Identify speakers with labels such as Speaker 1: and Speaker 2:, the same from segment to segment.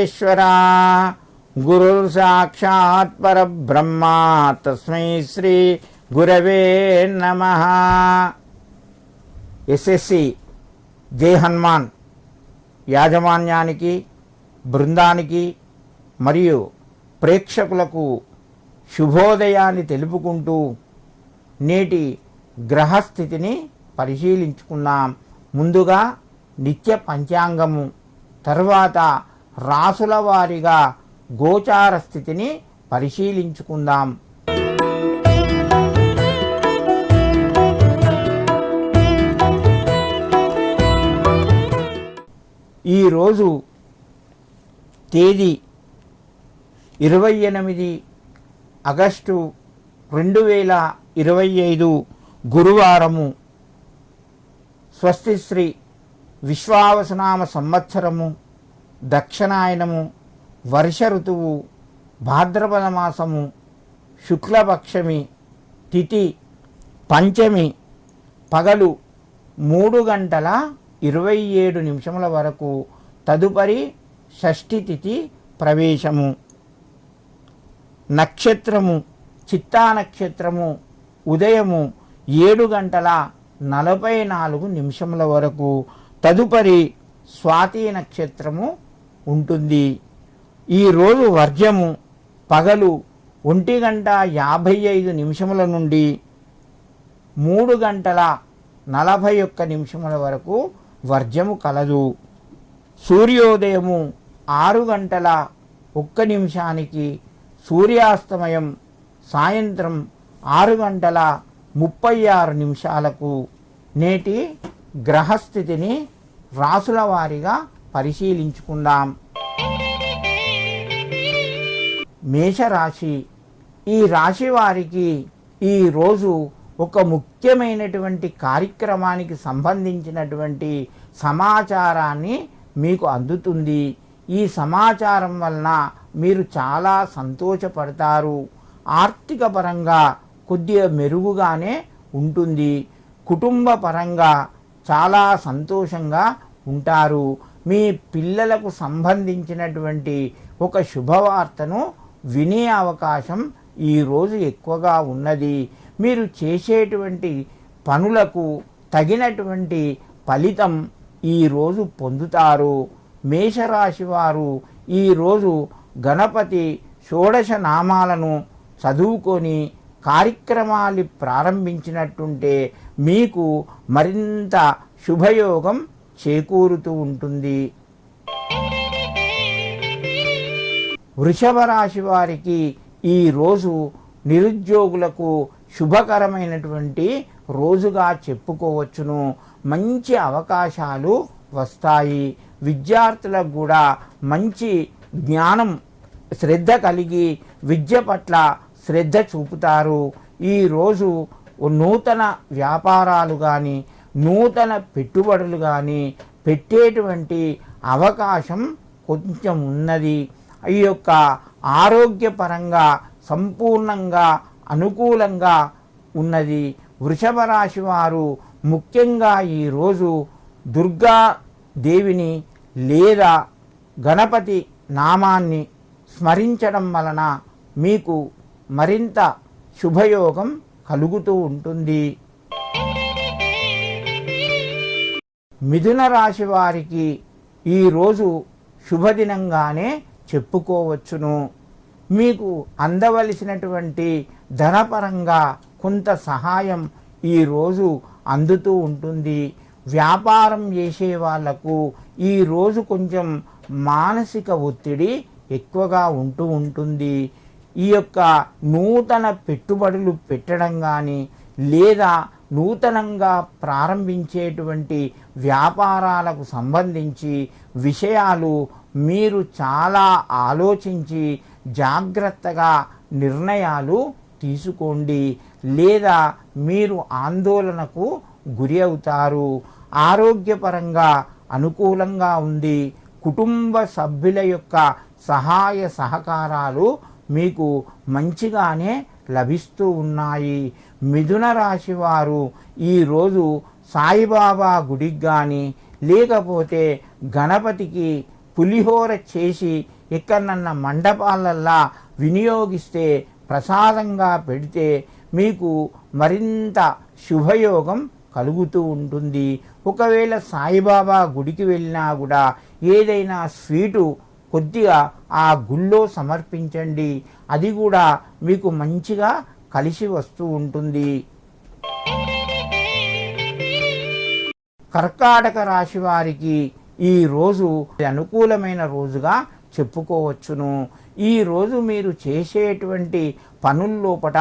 Speaker 1: మహేశ్వర గురుర్ సాక్షాత్ పరబ్రహ్మ. తస్మై శ్రీ గురవే నమ. ఎస్ఎస్సి జై హనుమాన్. యాజమాన్యానికి బృందానికి మరియు ప్రేక్షకులకు శుభోదయాన్ని తెలుపుకుంటూ నేటి గ్రహస్థితిని పరిశీలించుకున్నాం ముందుగా నిత్య పంచాంగము తర్వాత రాసుల వారిగా గోచార స్థితిని పరిశీలించుకుందాం. ఈరోజు తేదీ ఇరవై ఎనిమిది ఆగస్టు రెండు వేల ఇరవై ఐదు గురువారము స్వస్తి శ్రీ విశ్వావసనామ సంవత్సరము దక్షిణాయనము వర్ష ఋతువు భాద్రపద మాసము శుక్లపక్షమి తిథి పంచమి పగలు మూడు గంటల ఇరవై ఏడు నిమిషముల వరకు తదుపరి షష్ఠి తిథి ప్రవేశము. నక్షత్రము చిత్తా నక్షత్రము ఉదయము ఏడు గంటల నలభై నాలుగు నిమిషముల వరకు తదుపరి స్వాతి నక్షత్రము ఉంటుంది. ఈరోజు వర్జము పగలు ఒంటి గంట యాభై ఐదు నిమిషముల నుండి మూడు గంటల నలభై ఒక్క నిమిషముల వరకు వర్జము కలదు. సూర్యోదయము ఆరు గంటల ఒక్క నిమిషానికి సూర్యాస్తమయం సాయంత్రం ఆరు గంటల ముప్పై ఆరు నిమిషాలకు నేటి గ్రహస్థితిని రాసుల వారీగా పరిశీలించుకుందాం. మేషరాశి. ఈ రాశి వారికి ఈ రోజు ఒక ముఖ్యమైనటువంటి కార్యక్రమానికి సంబంధించినటువంటి సమాచారాన్ని మీకు అందుతుంది. ఈ సమాచారం వలన మీరు చాలా సంతోషపడతారు. ఆర్థిక పరంగా కొద్దిగా మెరుగుగానే ఉంటుంది. కుటుంబ పరంగా చాలా సంతోషంగా ఉంటారు. మీ పిల్లలకు సంబంధించినటువంటి ఒక శుభవార్తను వినే అవకాశం ఈరోజు ఎక్కువగా ఉన్నది. మీరు చేసేటువంటి పనులకు తగినటువంటి ఫలితం ఈరోజు పొందుతారు. మేషరాశి వారు ఈరోజు గణపతి షోడశ నామాలను చదువుకొని కార్యక్రమాలు ప్రారంభించినట్టుంటే మీకు మరింత శుభయోగం చేకూరుతూ ఉంటుంది. వృషభ రాశి వారికి ఈరోజు నిరుద్యోగులకు శుభకరమైనటువంటి రోజుగా చెప్పుకోవచ్చును. మంచి అవకాశాలు వస్తాయి. విద్యార్థులకు కూడా మంచి జ్ఞానం శ్రద్ధ కలిగి విద్య పట్ల శ్రద్ధ చూపుతారు. ఈరోజు నూతన వ్యాపారాలు కానీ నూతన పెట్టుబడులు కానీ పెట్టేటువంటి అవకాశం కొంచెం ఉన్నది. ఈ యొక్క ఆరోగ్యపరంగా సంపూర్ణంగా అనుకూలంగా ఉన్నది. వృషభ రాశి వారు ముఖ్యంగా ఈరోజు దుర్గా దేవిని లేదా గణపతి నామాన్ని స్మరించడం వలన మీకు మరింత శుభయోగం కలుగుతూ ఉంటుంది. మిథున రాశి వారికి ఈరోజు శుభదినంగానే చెప్పుకోవచ్చును. మీకు అందవలసినటువంటి ధనపరంగా కొంత సహాయం ఈరోజు అందుతూ ఉంటుంది. వ్యాపారం చేసే వాళ్ళకు ఈరోజు కొంచెం మానసిక ఒత్తిడి ఎక్కువగా ఉంటూ ఉంటుంది. ఈ యొక్క నూతన పెట్టుబడులు పెట్టడం కానీ లేదా నూతనంగా ప్రారంభించేటువంటి వ్యాపారాలకు సంబంధించి విషయాలు మీరు చాలా ఆలోచించి జాగ్రత్తగా నిర్ణయాలు తీసుకోండి లేదా మీరు ఆందోళనకు గురి అవుతారు. ఆరోగ్యపరంగా అనుకూలంగా ఉంది. కుటుంబ సభ్యుల యొక్క సహాయ సహకారాలు మీకు మంచిగానే లభిస్తూ ఉన్నాయి. మిథున రాశి వారు ఈరోజు సాయిబాబా గుడికి కానీ లేకపోతే గణపతికి పులిహోర చేసి ఎక్కడన్నా మండపాలల్లా వినియోగిస్తే ప్రసాదంగా పెడితే మీకు మరింత శుభయోగం కలుగుతూ ఉంటుంది. ఒకవేళ సాయిబాబా గుడికి వెళ్ళినా కూడా ఏదైనా స్వీటు కొద్దిగా ఆ గుళ్ళో సమర్పించండి. అది కూడా మీకు మంచిగా కలిసి వస్తూ ఉంటుంది. కర్కాటక రాశి వారికి ఈ రోజు అనుకూలమైన రోజుగా చెప్పుకోవచ్చును. ఈ రోజు మీరు చేసేటువంటి పనుల్లోపట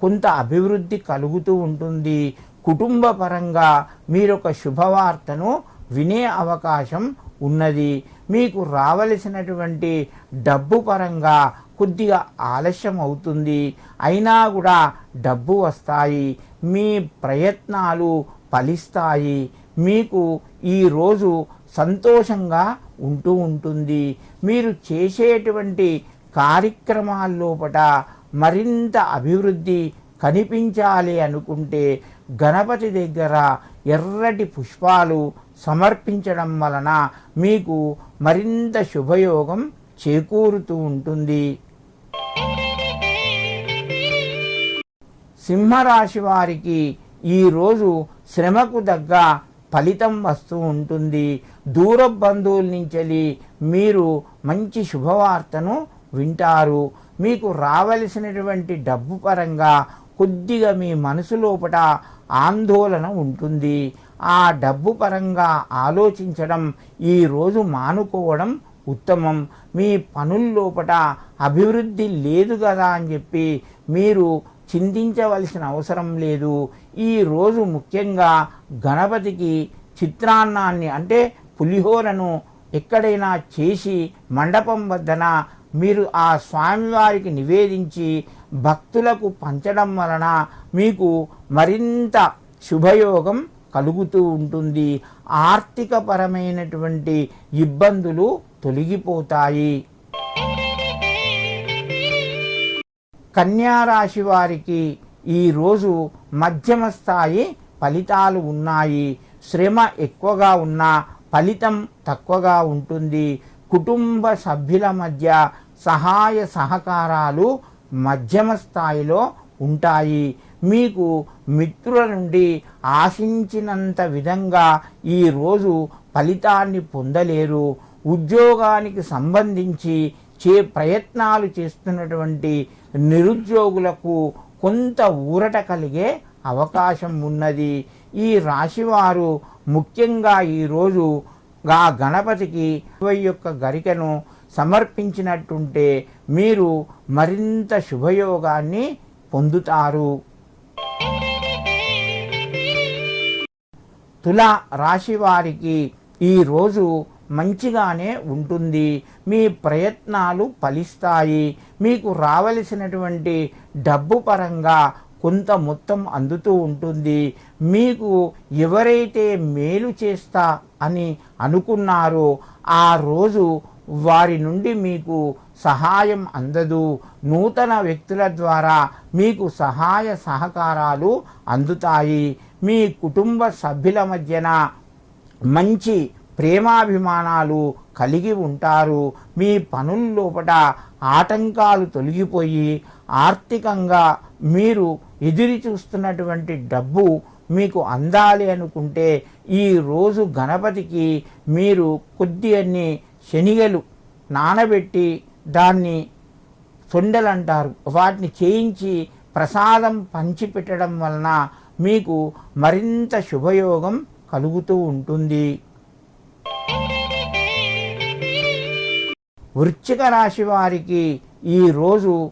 Speaker 1: కొంత అభివృద్ధి కలుగుతూ ఉంటుంది. కుటుంబపరంగా మీరొక శుభవార్తను వినే అవకాశం ఉన్నది. మీకు రావలసినటువంటి డబ్బు పరంగా కొద్దిగా ఆలస్యం అవుతుంది. అయినా కూడా డబ్బు వస్తాయి. మీ ప్రయత్నాలు ఫలిస్తాయి. మీకు ఈరోజు సంతోషంగా ఉంటూ ఉంటుంది. మీరు చేసేటువంటి కార్యక్రమాల్లోపట మరింత అభివృద్ధి కనిపించాలి అనుకుంటే గణపతి దగ్గర ఎర్రటి పుష్పాలు సమర్పించడం వలన మీకు మరింత శుభయోగం చేకూరుతూ ఉంటుంది. సింహరాశి వారికి ఈరోజు శ్రమకు తగ్గ ఫలితం వస్తూ ఉంటుంది. దూర బంధువుల నుంచి మీరు మంచి శుభవార్తను వింటారు. మీకు రావలసినటువంటి డబ్బు పరంగా కొద్దిగా మీ మనసులోపట ఆందోళన ఉంటుంది. ఆ డబ్బు పరంగా ఆలోచించడం ఈరోజు మానుకోవడం ఉత్తమం. మీ పనుల్లోపట అభివృద్ధి లేదు కదా అని చెప్పి మీరు చింతించవలసిన అవసరం లేదు. ఈ రోజు ముఖ్యంగా గణపతికి చిత్రాన్నాన్ని అంటే పులిహోరను ఎక్కడైనా చేసి మండపం వద్దన మీరు ఆ స్వామివారికి నివేదించి భక్తులకు పంచడం వలన మీకు మరింత శుభయోగం కలుగుతూ ఉంటుంది. ఆర్థికపరమైనటువంటి ఇబ్బందులు తొలగిపోతాయి. కన్యారాశి వారికి ఈరోజు మధ్యమ స్థాయి ఫలితాలు ఉన్నాయి. శ్రమ ఎక్కువగా ఉన్నా ఫలితం తక్కువగా ఉంటుంది. కుటుంబ సభ్యుల మధ్య సహాయ సహకారాలు మధ్యమ స్థాయిలో ఉంటాయి. మీకు మిత్రుల నుండి ఆశించినంత విధంగా ఈరోజు ఫలితాన్ని పొందలేరు. ఉద్యోగానికి సంబంధించి చే ప్రయత్నాలు చేస్తున్నటువంటి నిరుద్యోగులకు కొంత ఊరట కలిగే అవకాశం ఉన్నది. ఈ రాశివారు ముఖ్యంగా ఈరోజు గా గణపతికి ఇరవై యొక్క గరికను సమర్పించినట్టుంటే మీరు మరింత శుభయోగాన్ని పొందుతారు. తుల రాశి వారికి ఈరోజు మంచిగానే ఉంటుంది. మీ ప్రయత్నాలు ఫలిస్తాయి. మీకు రావలసినటువంటి డబ్బు పరంగా కొంత మొత్తం అందుతూ ఉంటుంది. మీకు ఎవరైతే మేలు చేస్తా అని అనుకున్నారో ఆ రోజు వారి నుండి మీకు సహాయం అందదు. నూతన వ్యక్తుల ద్వారా మీకు సహాయ సహకారాలు అందుతాయి. మీ కుటుంబ సభ్యుల మధ్యన మంచి ప్రేమాభిమానాలు కలిగి ఉంటారు. మీ పనుల లోపల ఆటంకాలు తొలగిపోయి ఆర్థికంగా మీరు ఎదురు చూస్తున్నటువంటి డబ్బు మీకు అందాలి అనుకుంటే ఈ రోజు గణపతికి మీరు కొద్ది అన్ని శనిగలు నానబెట్టి దాన్ని సొండలు అంటారు వాటిని చేయించి ప్రసాదం పంచిపెట్టడం వలన మీకు మరింత శుభయోగం కలుగుతూ ఉంటుంది. వృశ్చిక రాశి వారికి ఈరోజు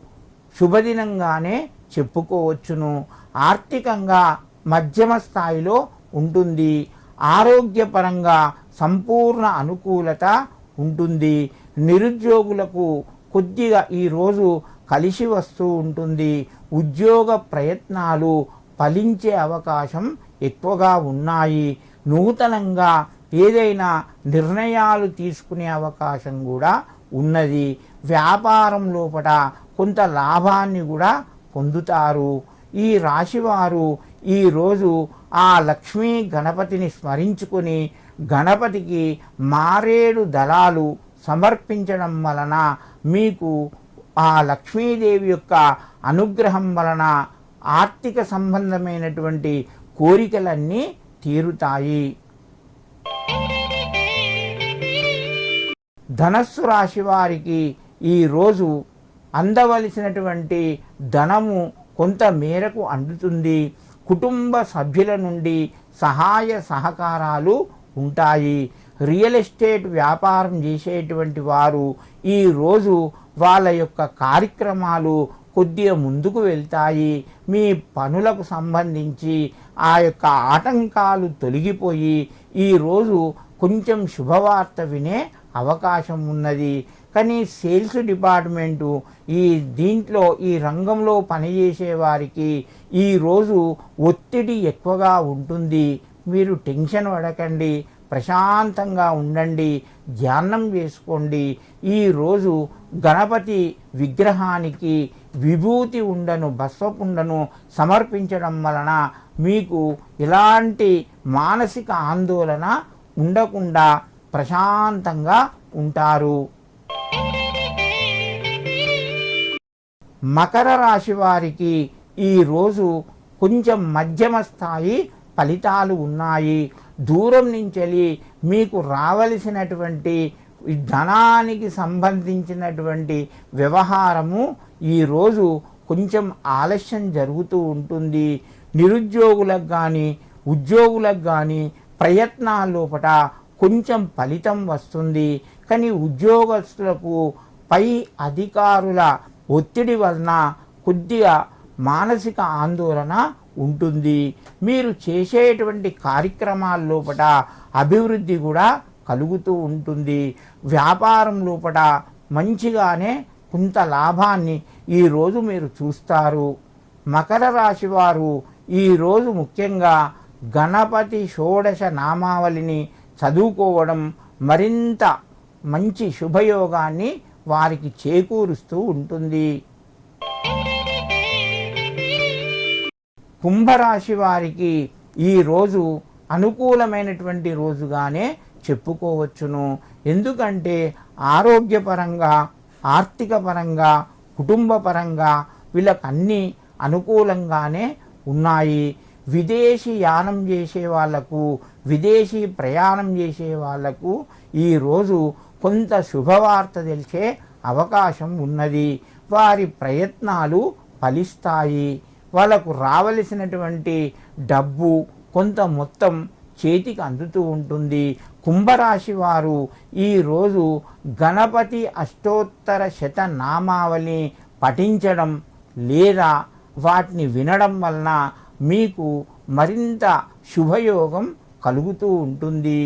Speaker 1: శుభదినంగానే చెప్పుకోవచ్చును. ఆర్థికంగా మధ్యమ స్థాయిలో ఉంటుంది. ఆరోగ్యపరంగా సంపూర్ణ అనుకూలత ఉంటుంది. నిరుద్యోగులకు కొద్దిగా ఈరోజు కలిసి వస్తూ ఉంటుంది. ఉద్యోగ ప్రయత్నాలు ఫలించే అవకాశం ఎక్కువగా ఉన్నాయి. నూతనంగా ఏదైనా నిర్ణయాలు తీసుకునే అవకాశం కూడా ఉన్నది. వ్యాపారం లోపల కొంత లాభాన్ని కూడా పొందుతారు. ఈ రాశివారు ఈరోజు ఆ లక్ష్మీ గణపతిని స్మరించుకొని గణపతికి మారేడు దళాలు సమర్పించడం వలన మీకు ఆ లక్ష్మీదేవి యొక్క అనుగ్రహం వలన ఆర్థిక సంబంధమైనటువంటి కోరికలన్నీ తీరుతాయి. ధనస్సు రాశి వారికి ఈరోజు అందవలసినటువంటి ధనము కొంత మేరకు అందుతుంది. కుటుంబ సభ్యుల నుండి సహాయ సహకారాలు ఉంటాయి. రియల్ ఎస్టేట్ వ్యాపారం చేసేటువంటి వారు ఈరోజు వాళ్ళ యొక్క కార్యక్రమాలు కొద్దిగా ముందుకు వెళ్తాయి. మీ పనులకు సంబంధించి ఆ యొక్క ఆటంకాలు తొలగిపోయి ఈరోజు కొంచెం శుభవార్త వినే అవకాశం ఉన్నది. కానీ సేల్స్ డిపార్ట్మెంటు ఈ దీంట్లో ఈ రంగంలో పనిచేసే వారికి ఈరోజు ఒత్తిడి ఎక్కువగా ఉంటుంది. మీరు టెన్షన్ పడకండి ప్రశాంతంగా ఉండండి ధ్యానం చేసుకోండి. ఈరోజు గణపతి విగ్రహానికి విభూతి ఉండను భస్వపుండను సమర్పించడం వలన మీకు ఎలాంటి మానసిక ఆందోళన ఉండకుండా ప్రశాంతంగా ఉంటారు. మకర రాశి వారికి ఈరోజు కొంచెం మధ్యమ స్థాయి ఫలితాలు ఉన్నాయి. దూరం నుంచి వెళ్ళి మీకు రావలసినటువంటి ధనానికి సంబంధించినటువంటి వ్యవహారము ఈరోజు కొంచెం ఆలస్యం జరుగుతూ ఉంటుంది. నిరుద్యోగులకు కానీ ఉద్యోగులకు కానీ ప్రయత్నాల లోపట కొంచెం ఫలితం వస్తుంది. కానీ ఉద్యోగస్తులకు పై అధికారుల ఒత్తిడి వలన కొద్దిగా మానసిక ఆందోళన ఉంటుంది. మీరు చేసేటువంటి కార్యక్రమాల లోపల అభివృద్ధి కూడా కలుగుతూ ఉంటుంది. వ్యాపారం లోపల మంచిగానే కొంత లాభాన్ని ఈరోజు మీరు చూస్తారు. మకర రాశి వారు ఈరోజు ముఖ్యంగా గణపతి షోడశ నామావళిని చదువుకోవడం మరింత మంచి శుభయోగాన్ని వారికి చేకూరుస్తూ ఉంటుంది. కుంభరాశి వారికి ఈరోజు అనుకూలమైనటువంటి రోజుగానే చెప్పుకోవచ్చును. ఎందుకంటే ఆరోగ్యపరంగా ఆర్థిక పరంగా కుటుంబ పరంగా వీళ్ళకన్నీ అనుకూలంగానే ఉన్నాయి. విదేశీ యానం చేసే వాళ్ళకు విదేశీ ప్రయాణం చేసే వాళ్ళకు ఈరోజు కొంత శుభవార్త తెలిసే అవకాశం ఉన్నది. వారి ప్రయత్నాలు ఫలిస్తాయి. వాళ్ళకు రావలసినటువంటి డబ్బు కొంత మొత్తం చేతికి అందుతూ ఉంటుంది. కుంభరాశి వారు ఈరోజు గణపతి అష్టోత్తర శతనామావళి పఠించడం లేదా వాటిని వినడం వలన మీకు మరింత శుభయోగం కలుగుతూ ఉంటుంది.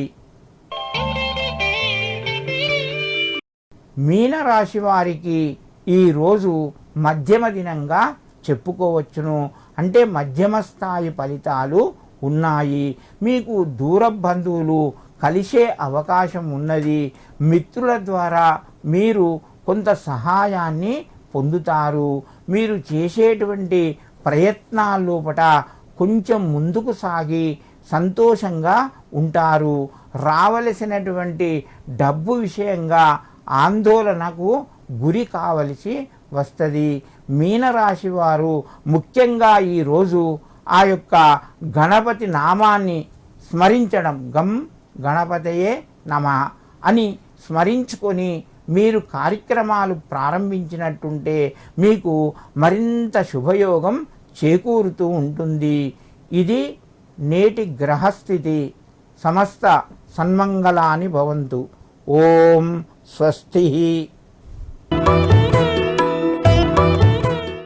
Speaker 1: మీనరాశి వారికి ఈరోజు మధ్యమ దినంగా చెప్పుకోవచ్చును. అంటే మధ్యమ స్థాయి ఫలితాలు ఉన్నాయి. మీకు దూర బంధువులు కలిసే అవకాశం ఉన్నది. మిత్రుల ద్వారా మీరు కొంత సహాయాన్ని పొందుతారు. మీరు చేసేటువంటి ప్రయత్నాల లోపట కొంచెం ముందుకు సాగి సంతోషంగా ఉంటారు. రావలసినటువంటి డబ్బు విషయంగా ఆందోళనకు గురి కావలసి వస్తుంది. మీనరాశి వారు ముఖ్యంగా ఈరోజు ఆ యొక్క గణపతి నామాన్ని స్మరించడం. గం గణపతయే నమ అని స్మరించుకొని మీరు కార్యక్రమాలు ప్రారంభించినట్టుంటే మీకు మరింత శుభయోగం చేకూరుతూ ఉంటుంది. ఇది నేటి గ్రహస్థితి. సమస్త సన్మంగళాని భవంతు. ఓం స్వస్తి.